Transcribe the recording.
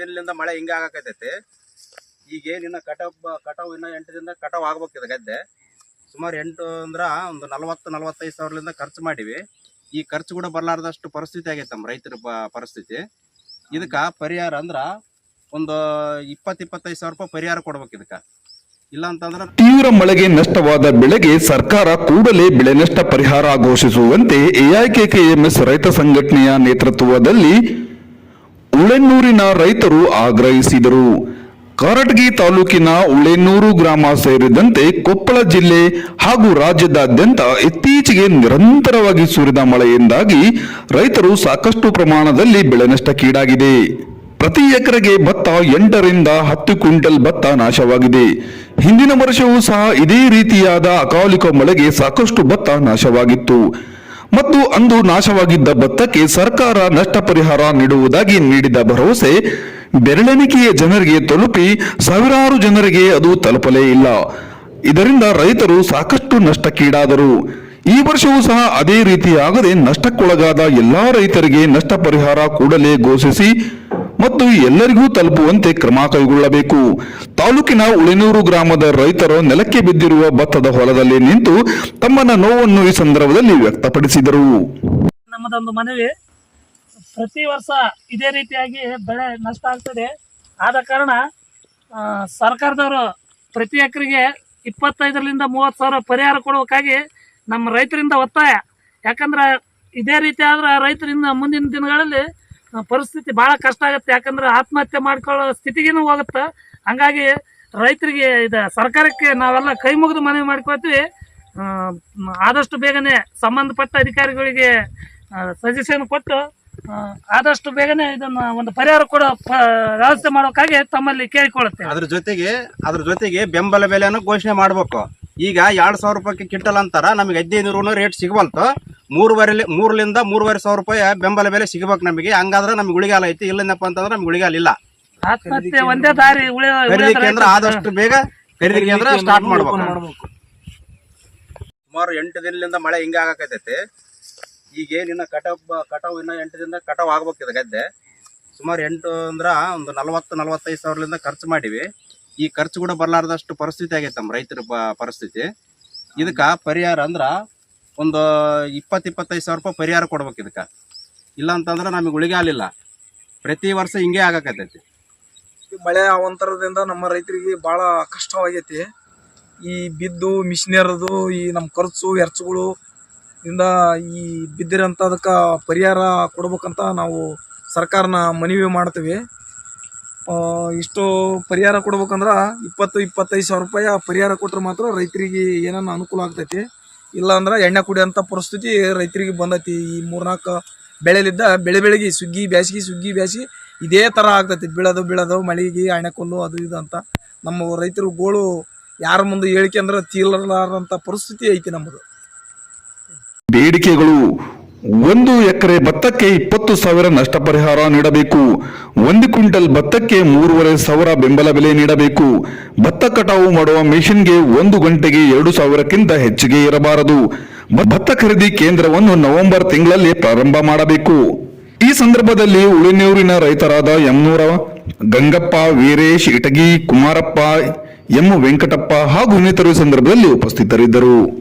ದಿನದಿಂದ ಮಳೆ ಹಿಂಗೆ ಆಗಕತ್ತೈತಿ. ಈಗ ಏನಿನ್ನ ಕಟಾವ್ ಕಟಾವ್ ಇನ್ನ ಎಂಟು ದಿನದ ಕಟಾವ್ ಆಗ್ಬೇಕಿದೆ ಗದ್ದೆ. ಸುಮಾರು ಎಂಟು ಅಂದ್ರ ಒಂದು ನಲವತ್ತು, ನಲವತ್ತೈದು ಸಾವಿರದಿಂದ ಖರ್ಚು ಮಾಡಿವಿ. ಈ ಖರ್ಚು ಕೂಡ ಬರಲಾರದಷ್ಟು ಪರಿಸ್ಥಿತಿ ಆಗೈತೆ ನಮ್ಮ ರೈತರ ಪರಿಸ್ಥಿತಿ. ಇದಕ್ಕ ಪರಿಹಾರ ಅಂದ್ರ ಒಂದು ಇಪ್ಪತ್ತು, ಇಪ್ಪತ್ತೈದು ಸಾವಿರ ರೂಪಾಯಿ ಪರಿಹಾರ ಕೊಡ್ಬೇಕು ಇದಕ್ಕ. ಇಲ್ಲ ಅಂತಂದ್ರ ತೀವ್ರ ಮಳೆಗೆ ನಷ್ಟವಾದ ಬೆಳೆಗೆ ಸರ್ಕಾರ ಕೂಡಲೇ ಬೆಳೆ ನಷ್ಟ ಪರಿಹಾರ ಘೋಷಿಸುವಂತೆ ಎಐಕೆಕೆಎಂಎಸ್ ರೈತ ಸಂಘಟನೆಯ ನೇತೃತ್ವದಲ್ಲಿ ಉಳೆನ್ನೂರಿನ ರೈತರು ಆಗ್ರಹಿಸಿದರು. ಕಾರಟಗಿ ತಾಲೂಕಿನ ಉಳೆನ್ನೂರು ಗ್ರಾಮ ಸೇರಿದಂತೆ ಕೊಪ್ಪಳ ಜಿಲ್ಲೆ ಹಾಗೂ ರಾಜ್ಯದಾದ್ಯಂತ ಇತ್ತೀಚೆಗೆ ನಿರಂತರವಾಗಿ ಸುರಿದ ಮಳೆಯಿಂದಾಗಿ ರೈತರು ಸಾಕಷ್ಟು ಪ್ರಮಾಣದಲ್ಲಿ ಬೆಳೆ ನಷ್ಟಕ್ಕೀಡಾಗಿದೆ. ಪ್ರತಿ ಎಕರೆಗೆ ಭತ್ತ ಎಂಟರಿಂದ ಹತ್ತು ಕ್ವಿಂಟಲ್ ಭತ್ತ ನಾಶವಾಗಿದೆ. ಹಿಂದಿನ ವರ್ಷವೂ ಸಹ ಇದೇ ರೀತಿಯಾದ ಅಕಾಲಿಕ ಮಳೆಗೆ ಸಾಕಷ್ಟು ಭತ್ತ ನಾಶವಾಗಿತ್ತು. ಮತ್ತು ಅಂದು ನಾಶವಾಗಿದ್ದ ಭತ್ತಕ್ಕೆ ಸರ್ಕಾರ ನಷ್ಟ ಪರಿಹಾರ ನೀಡುವುದಾಗಿ ನೀಡಿದ ಭರವಸೆ, ಬೆರಳೆಣಿಕೆಯ ಜನರಿಗೆ ತಲುಪಿ ಸಾವಿರಾರು ಜನರಿಗೆ ಅದು ತಲುಪಲೇ ಇಲ್ಲ. ಇದರಿಂದ ರೈತರು ಸಾಕಷ್ಟು ನಷ್ಟಕ್ಕೀಡಾದರು. ಈ ವರ್ಷವೂ ಸಹ ಅದೇ ರೀತಿಯಾಗದೆ ನಷ್ಟಕ್ಕೊಳಗಾದ ಎಲ್ಲಾ ರೈತರಿಗೆ ನಷ್ಟ ಪರಿಹಾರ ಕೂಡಲೇ ಘೋಷಿಸಿ ಮತ್ತು ಎಲ್ಲರಿಗೂ ತಲುಪುವಂತೆ ಕ್ರಮ ಕೈಗೊಳ್ಳಬೇಕು. ತಾಲೂಕಿನ ಉಳಿನೂರು ಗ್ರಾಮದ ರೈತರು ನೆಲಕ್ಕೆ ಬಿದ್ದಿರುವ ಭತ್ತದ ಹೊಲದಲ್ಲಿ ನಿಂತು ತಮ್ಮನ ನೋವನ್ನು ಈ ಸಂದರ್ಭದಲ್ಲಿ ವ್ಯಕ್ತಪಡಿಸಿದರು. ನಮ್ಮದೊಂದು ಮನವಿ, ಪ್ರತಿ ವರ್ಷ ಇದೇ ರೀತಿಯಾಗಿ ಬೆಳೆ ನಷ್ಟ ಆಗ್ತದೆ. ಆದ ಕಾರಣ ಸರ್ಕಾರದವರು ಪ್ರತಿ ಎಕರೆಗೆ ಇಪ್ಪತ್ತೈದರಿಂದ ಮೂವತ್ತು ಸಾವಿರ ಪರಿಹಾರ ಕೊಡಬೇಕಾಗಿ ನಮ್ಮ ರೈತರಿಂದ ಒತ್ತಾಯ. ಯಾಕಂದ್ರೆ ಇದೇ ರೀತಿ ಆದ್ರೆ ರೈತರಿಂದ ಮುಂದಿನ ದಿನಗಳಲ್ಲಿ ಪರಿಸ್ಥಿತಿ ಭಾಳ ಕಷ್ಟ ಆಗುತ್ತೆ. ಯಾಕಂದ್ರೆ ಆತ್ಮಹತ್ಯೆ ಮಾಡ್ಕೊಳ್ಳೋ ಸ್ಥಿತಿಗೇನು ಹೋಗುತ್ತೆ. ಹಂಗಾಗಿ ರೈತರಿಗೆ ಇದು ಸರ್ಕಾರಕ್ಕೆ ನಾವೆಲ್ಲ ಕೈ ಮುಗಿದು ಮನವಿ ಮಾಡ್ಕೊಳ್ತೀವಿ. ಆದಷ್ಟು ಬೇಗನೆ ಸಂಬಂಧಪಟ್ಟ ಅಧಿಕಾರಿಗಳಿಗೆ ಸಜೆಷನ್ ಕೊಟ್ಟು ಆದಷ್ಟು ಬೇಗನೆ ಇದನ್ನ ಒಂದು ಪರಿಹಾರ ಕೊಡೋ ವ್ಯವಸ್ಥೆ ಮಾಡೋಕ್ಕಾಗಿ ತಮ್ಮಲ್ಲಿ ಕೇಳಿಕೊಳ್ಳುತ್ತೆ ಅದ್ರ ಜೊತೆಗೆ ಅದ್ರ ಜೊತೆಗೆ ಬೆಂಬಲ ಬೆಲೆಯನ್ನು ಘೋಷಣೆ ಮಾಡ್ಬೇಕು. ಈಗ ಎರಡು ಸಾವಿರ ರೂಪಾಯಿ ಕ್ವಿಂಟಲ್ ಅಂತಾರ, ನಮಗೆ ಹದಿನೈದು ರೇಟ್ ಸಿಗವಲ್ತು. ಮೂರುವರೆ ಮೂರರಿಂದ ಮೂರುವರೆ ಸಾವಿರ ರೂಪಾಯಿ ಬೆಂಬಲ ಬೆಲೆ ಸಿಗಬೇಕು ನಮಗೆ. ಹಂಗಾದ್ರೆ ನಮ್ಗೆ ಉಳಿಗಾಲ ಐತಿ. ಇಲ್ಲೇನಪ್ಪ ಅಂತಂದ್ರೆ ನಮ್ಗೆ ಉಳಿಗಾಲ ಇಲ್ಲ. ಆತ್ಮಹತ್ಯೆ ಒಂದೇ ದಾರಿ ಉಳಿಯೋ ಖರೀದಿ ಕೇಂದ್ರ ಆದಷ್ಟು ಬೇಗ ಖರೀದಿ ಕೇಂದ್ರ ಸ್ಟಾರ್ಟ್ ಮಾಡ್ಬೇಕು. ಸುಮಾರು ಎಂಟು ದಿನದಿಂದ ಮಳೆ ಹಿಂಗೆ ಆಗಕತೈತೆ ಈಗ ಏನಿನ್ನ ಕಟಾವ್ ಕಟಾವ್ ಇನ್ನ ಎಂಟು ದಿನದ ಕಟಾವ್ ಆಗ್ಬೇಕಿದೆ ಗದ್ದೆ. ಸುಮಾರು ಎಂಟು ಅಂದ್ರ ಒಂದು ನಲವತ್ತು ನಲವತ್ತೈದು ಸಾವಿರದಿಂದ ಖರ್ಚು ಮಾಡಿವಿ. ಈ ಖರ್ಚು ಕೂಡ ಬರ್ಲಾರ್ದಷ್ಟು ಪರಿಸ್ಥಿತಿ ಆಗೈತೆ ನಮ್ಮ ರೈತರ ಪರಿಸ್ಥಿತಿ. ಇದಕ್ಕ ಪರಿಹಾರ ಅಂದ್ರ ಒಂದು ಇಪ್ಪತ್ತು, ಇಪ್ಪತ್ತೈದು ಸಾವಿರ ರೂಪಾಯಿ ಪರಿಹಾರ ಕೊಡ್ಬೇಕು ಇದಕ್ಕೆ. ಇಲ್ಲ ಅಂತಂದ್ರೆ ನಮಗೆ ಆಗಲಿಲ್ಲ. ಪ್ರತಿ ವರ್ಷ ಹಿಂಗೆ ಆಗಕತ್ತೈತಿ. ಮಳೆ ಅವಂತರದಿಂದ ನಮ್ಮ ರೈತರಿಗೆ ಭಾಳ ಕಷ್ಟವಾಗೈತಿ. ಈ ಬಿದ್ದು ಮಿಷಿನರದು, ಈ ನಮ್ಮ ಖರ್ಚು, ಎರ್ಚುಗಳು ಇಂದ ಈ ಬಿದ್ದಿರೋಂಥದಕ್ಕೆ ಪರಿಹಾರ ಕೊಡ್ಬೇಕಂತ ನಾವು ಸರ್ಕಾರನ ಮನವಿ ಮಾಡ್ತೀವಿ. ಇಷ್ಟು ಪರಿಹಾರ ಕೊಡ್ಬೇಕಂದ್ರೆ ಇಪ್ಪತ್ತು, ಇಪ್ಪತ್ತೈದು ಸಾವಿರ ರೂಪಾಯಿ ಪರಿಹಾರ ಕೊಟ್ರೆ ಮಾತ್ರ ರೈತರಿಗೆ ಏನನ್ನ ಅನುಕೂಲ ಆಗ್ತೈತಿ. ಇಲ್ಲ ಅಂದ್ರೆ ಎಣ್ಣೆ ಕುಡಿಯೋಂಥ ಪರಿಸ್ಥಿತಿ ರೈತರಿಗೆ ಬಂದೈತಿ. ಈ ಮೂರ್ನಾಲ್ಕು ಬೆಳೆಲಿದ್ದ ಬೆಳೆ ಬೆಳಗ್ಗೆ ಸುಗ್ಗಿ ಬ್ಯಾಸಿಗೆ, ಸುಗ್ಗಿ ಬ್ಯಾಸಿ ಇದೇ ಥರ ಆಗ್ತೈತಿ. ಬೀಳೋದು ಬೀಳೋದು, ಮಳೆಗೆ ಎಣ್ಣೆ ಕೊಲ್ಲು, ಅದು ಇದು ಅಂತ. ನಮ್ಮ ರೈತರು ಗೋಳು ಯಾರ ಮುಂದೆ ಹೇಳಿಕೆ ಅಂದ್ರೆ ತೀರ್ಲಾರಂಥ ಪರಿಸ್ಥಿತಿ ಐತಿ ನಮ್ಮದು ಬೇಡಿಕೆಗಳು ಒಂದು ಎಕರೆ ಭತ್ತಕ್ಕೆ ಇಪ್ಪತ್ತು ಸಾವಿರ ನಷ್ಟ ಪರಿಹಾರ ನೀಡಬೇಕು. ಒಂದು ಕ್ವಿಂಟಲ್ ಭತ್ತಕ್ಕೆ ಮೂರುವರೆ ಸಾವಿರ ಬೆಂಬಲ ಬೆಲೆ ನೀಡಬೇಕು. ಭತ್ತ ಕಟಾವು ಮಾಡುವ ಮೆಷಿನ್ಗೆ ಒಂದು ಗಂಟೆಗೆ ಎರಡು ಸಾವಿರಕ್ಕಿಂತ ಹೆಚ್ಚಿಗೆ ಇರಬಾರದು. ಭತ್ತ ಖರೀದಿ ಕೇಂದ್ರವನ್ನು ನವೆಂಬರ್ ತಿಂಗಳಲ್ಲಿ ಪ್ರಾರಂಭ ಮಾಡಬೇಕು. ಈ ಸಂದರ್ಭದಲ್ಲಿ ಉಳಿನೂರಿನ ರೈತರಾದ ಯಮನೂರ ಗಂಗಪ್ಪ, ವೀರೇಶ್, ಇಟಗಿ, ಕುಮಾರಪ್ಪ, ಎಂ ವೆಂಕಟಪ್ಪ ಹಾಗೂ ಇನ್ನಿತರು ಸಂದರ್ಭದಲ್ಲಿ ಉಪಸ್ಥಿತರಿದ್ದರು.